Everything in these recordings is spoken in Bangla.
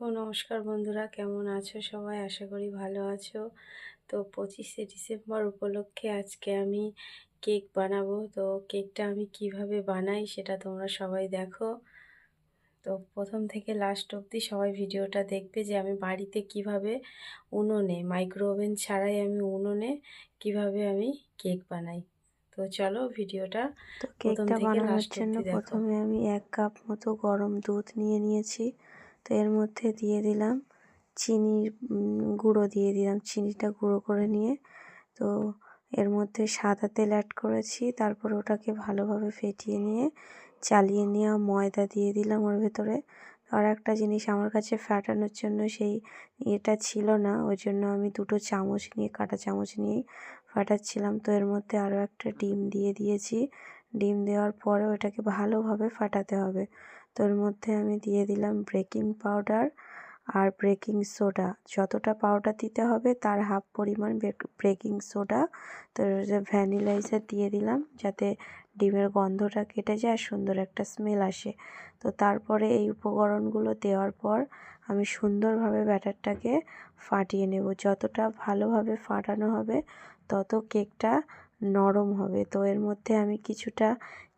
তো নমস্কার বন্ধুরা কেমন আছো সবাই? আশা করি ভালো আছো। তো পঁচিশে ডিসেম্বর উপলক্ষে আজকে আমি কেক বানাবো। তো কেকটা আমি কীভাবে বানাই সেটা তোমরা সবাই দেখো। তো প্রথম থেকে লাস্ট অবধি সবাই ভিডিওটা দেখবে যে আমি বাড়িতে কীভাবে উনুনে মাইক্রো ওভেন ছাড়াই আমি উনুনে কীভাবে আমি কেক বানাই। তো চলো ভিডিওটা তো কেকটা বানানোর জন্য প্রথমে আমি এক কাপ মতো গরম দুধ নিয়ে নিয়েছি। তো এর মধ্যে দিয়ে দিলাম চিনির গুঁড়ো দিয়ে দিলাম। চিনিটা গুঁড়ো করে নিয়ে তো এর মধ্যে সাদা তেল অ্যাড করেছি। তারপর ওটাকে ভালোভাবে ফেটিয়ে নিয়ে চালিয়ে নেওয়া ময়দা দিয়ে দিলাম ওর ভেতরে। আর একটা জিনিস আমার কাছে ফ্যাটানোর জন্য সেই এটা ছিল না, ওই জন্য আমি দুটো চামচ নিয়ে, কাঁটা চামচ নিয়েই ফাটাচ্ছিলাম। তো এর মধ্যে আরও একটা ডিম দিয়ে দিয়েছি। ডিম দেওয়ার পরে ওটাকে ভালোভাবে ফাটাতে হবে। তো এর মধ্যে আমি দিয়ে দিলাম বেকিং পাউডার আর বেকিং সোডা। যতটা পাউডার দিতে হবে তার হাফ পরিমাণ বেকিং সোডা। তো ভ্যানিলা এসে দিয়ে দিলাম যাতে ডিমের গন্ধটা কেটে যায় সুন্দর একটা স্মেল আসে। তো তারপরে এই উপকরণগুলো দেওয়ার পর আমি সুন্দরভাবে ব্যাটারটাকে ফাটিয়ে নেব। যতটা ভালোভাবে ফাটানো হবে তত কেকটা নরম হবে। তো এর মধ্যে আমি কিছুটা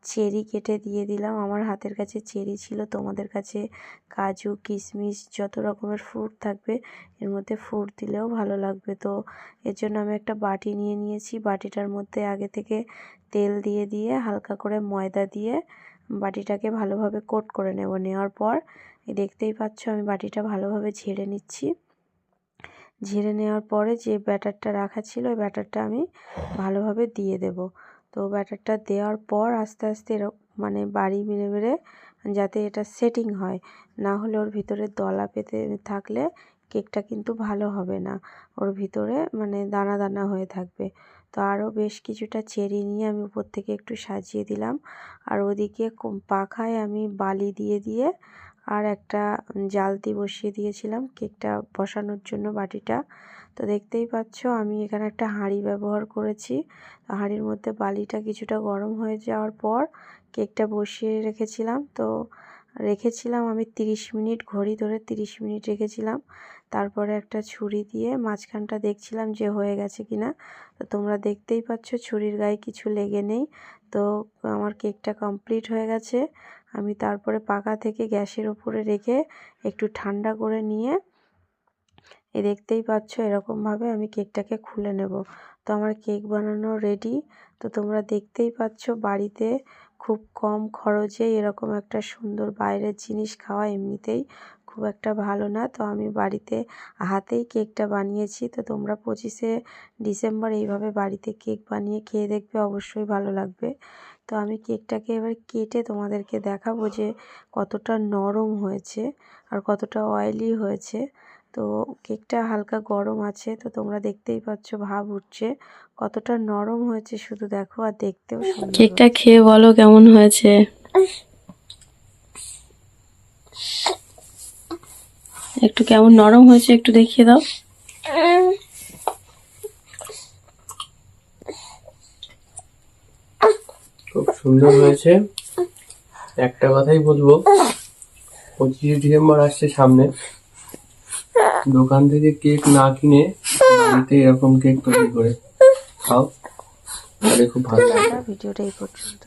চেরি কেটে দিয়ে দিলাম। আমার হাতের কাছে চেরি ছিল, তোমাদের কাছে কাজু, কিশমিশ, যত রকমের ফ্রুট থাকবে, এর মধ্যে ফ্রুট দিলেও ভালো লাগবে। তো এর জন্য আমি একটা বাটি নিয়ে নিয়েছি। বাটিটার মধ্যে আগে থেকে তেল দিয়ে দিয়ে হালকা করে ময়দা দিয়ে বাটিটাকে ভালোভাবে কোট করে নেব। নেওয়ার পর দেখতেই পাচ্ছ আমি বাটিটা ভালোভাবে ঝেড়ে নিচ্ছি। ঝেড়ে নেওয়ার পরে যে ব্যাটারটা রাখা ছিল, ওই ব্যাটারটা আমি ভালোভাবে দিয়ে দেব। তো ব্যাটারটা দেওয়ার পর আস্তে আস্তে এরকম মানে বাড়ি মেরে মেরে যাতে এটা সেটিং হয়। না হলে ওর ভিতরে দলা পেতে থাকলে কেকটা কিন্তু ভালো হবে না। ওর ভিতরে মানে দানা দানা হয়ে থাকবে। তো আরও বেশ কিছুটা চেরি নিয়ে আমি উপর থেকে একটু সাজিয়ে দিলাম। আর ওদিকে পাখায় আমি বালি দিয়ে দিয়ে আর একটা জালতি বসিয়ে দিয়েছিলাম কেকটা বসানোর জন্য বাটিটা। তো দেখতেই পাচ্ছ আমি এখানে একটা হাঁড়ি ব্যবহার করেছি। হাঁড়ির মধ্যে বালিটা কিছুটা গরম হয়ে যাওয়ার পর কেকটা বসিয়ে রেখেছিলাম। তো রেখেছিলাম আমি তিরিশ মিনিট, ঘড়ি ধরে তিরিশ মিনিট রেখেছিলাম। তারপরে একটা ছুরি দিয়ে মাঝখানটা দেখছিলাম যে হয়ে গেছে কিনা। তো তোমরা দেখতেই পাচ্ছ ছুরির গায়ে কিছু লেগে নেই। তো আমার কেকটা কমপ্লিট হয়ে গেছে। আমি তারপরে পাকা থেকে গ্যাসের ওপরে রেখে একটু ঠান্ডা করে নিয়ে এই দেখতেই পাচ্ছ এরকমভাবে আমি কেকটাকে খুলে নেব। তো আমার কেক বানানো রেডি তো তোমরা দেখতেই পাচ্ছ বাড়িতে খুব কম খরচে এরকম একটা সুন্দর বাইরের জিনিস খাওয়া এমনিতেই খুব একটা ভালো না। তো আমি বাড়িতে হাতেই কেকটা বানিয়েছি। তো তোমরা পঁচিশে ডিসেম্বর এইভাবে বাড়িতে কেক বানিয়ে খেয়ে দেখবে অবশ্যই ভালো লাগবে। তো আমি কেকটাকে এবার কেটে তোমাদেরকে দেখাবো যে কতটা নরম হয়েছে আর কতটা অয়েলি হয়েছে। তো কেকটা হালকা গরম আছে তো তোমরা দেখতেই পাচ্ছ ভাব উঠছে। কতটা নরম হয়েছে শুধু দেখো আর দেখতেও কেকটা খেয়ে বলো কেমন হয়েছে। একটু কেমন নরম হয়েছে একটু দেখিয়ে দাও। খুব সুন্দর হয়েছে। একটা কথাই বলব পঁচিশে ডিসেম্বর আসছে সামনে। দোকান থেকে কেক না কিনে বাড়িতে এরকম কেক তৈরি করে। খাও তাহলে খুব ভালো লাগবে ভিডিওটা এই পর্যন্ত।